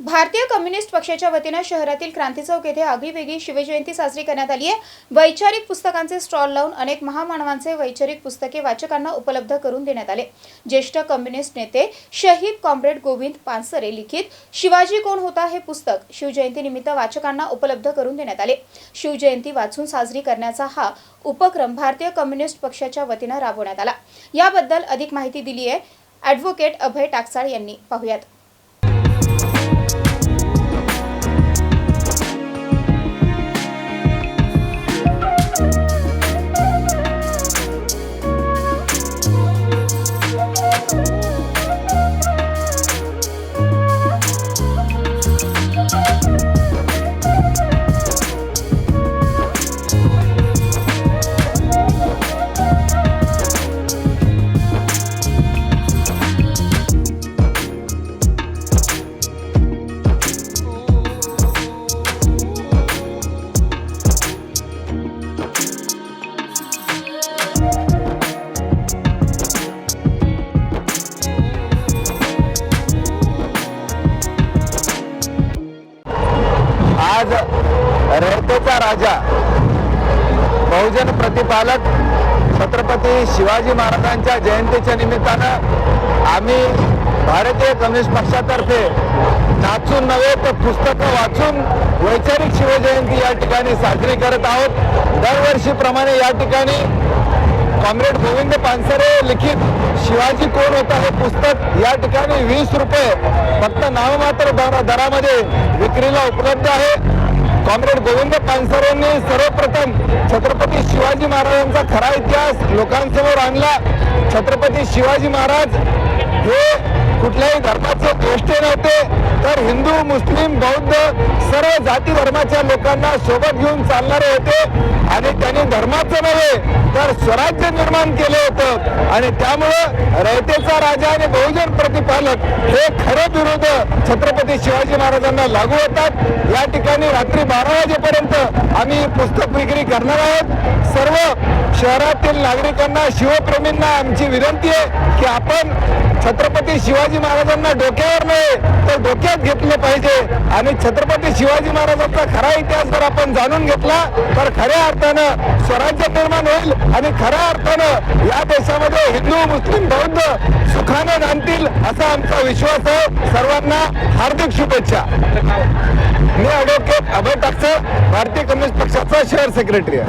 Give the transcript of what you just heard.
भारतीय कम्युनिस्ट पक्षाच्या वतीनं शहरातील क्रांती चौक येथे आगळीवेगळी शिवजयंती साजरी करण्यात आली आहे. वैचारिक पुस्तकांचे स्टॉल लावून अनेक महामानवांचे वैचारिक पुस्तके वाचकांना उपलब्ध करून देण्यात आले. ज्येष्ठ कम्युनिस्ट नेते शहीद कॉम्रेड गोविंद पानसरे लिखित शिवाजी कोण होता हे पुस्तक शिवजयंतीनिमित्त वाचकांना उपलब्ध करून देण्यात आले. शिवजयंती वाचून साजरी करण्याचा हा उपक्रम भारतीय कम्युनिस्ट पक्षाच्या वतीनं राबवण्यात आला. याबद्दल अधिक माहिती दिली आहे ॲडव्होकेट अभय टाकसाळ यांनी. पाहुयात. राजा. बहुजन प्रतिपालक छत्रपती शिवाजी महाराजांच्या जयंतीच्या निमित्तानं आम्ही भारतीय कम्युनिस्ट पक्षातर्फे नाचून नव्हे तर पुस्तकं वाचून वैचारिक शिवजयंती या ठिकाणी साजरी करत आहोत. दरवर्षीप्रमाणे या ठिकाणी कॉम्रेड गोविंद पानसरे लिखित शिवाजी कोण होता हे पुस्तक या ठिकाणी वीस रुपये फक्त नाममात्र दरामध्ये विक्रीला उपलब्ध आहे. कॉम्रेड गोविंद पानसरेंनी सर्वप्रथम छत्रपती शिवाजी महाराजांचा खरा इतिहास लोकांसमोर आणला. छत्रपती शिवाजी महाराज हे कुठल्याही धर्माचे ज्येष्ठ नव्हते तर हिंदू मुस्लिम बौद्ध सर्व जाती धर्माच्या लोकांना सोबत घेऊन चालणारे होते. आणि त्यांनी धर्माचं नव्हे तर स्वराज्य निर्माण केलं होतं. आणि त्यामुळं रयतेचा राजा आणि बहुजन प्रतिपालक हे खरे विरोध छत्रपती शिवाजी महाराजांना लागू होतात. या ठिकाणी रात्री बारा वाजेपर्यंत आम्ही पुस्तक विक्री करणार आहोत. सर्व शहरातील नागरिकांना शिवप्रेमींना आमची विनंती आहे की आपण छत्रपती शिवाजी महाराजांना डोक्यावर नाही तर डोक्यात घेतलं पाहिजे. आणि छत्रपती शिवाजी महाराजांचा खरा इतिहास जर आपण जाणून घेतला तर खऱ्या अर्थानं स्वराज्य निर्माण होईल आणि खऱ्या अर्थानं या देशामध्ये हिंदू मुस्लिम बौद्ध सुखानं नांदतील असा आमचा विश्वास आहे. सर्वांना हार्दिक शुभेच्छा. मी ॲडव्होकेट अभय टाकसर भारतीय कम्युनिस्ट पक्षाचा शहर सेक्रेटरी आहे.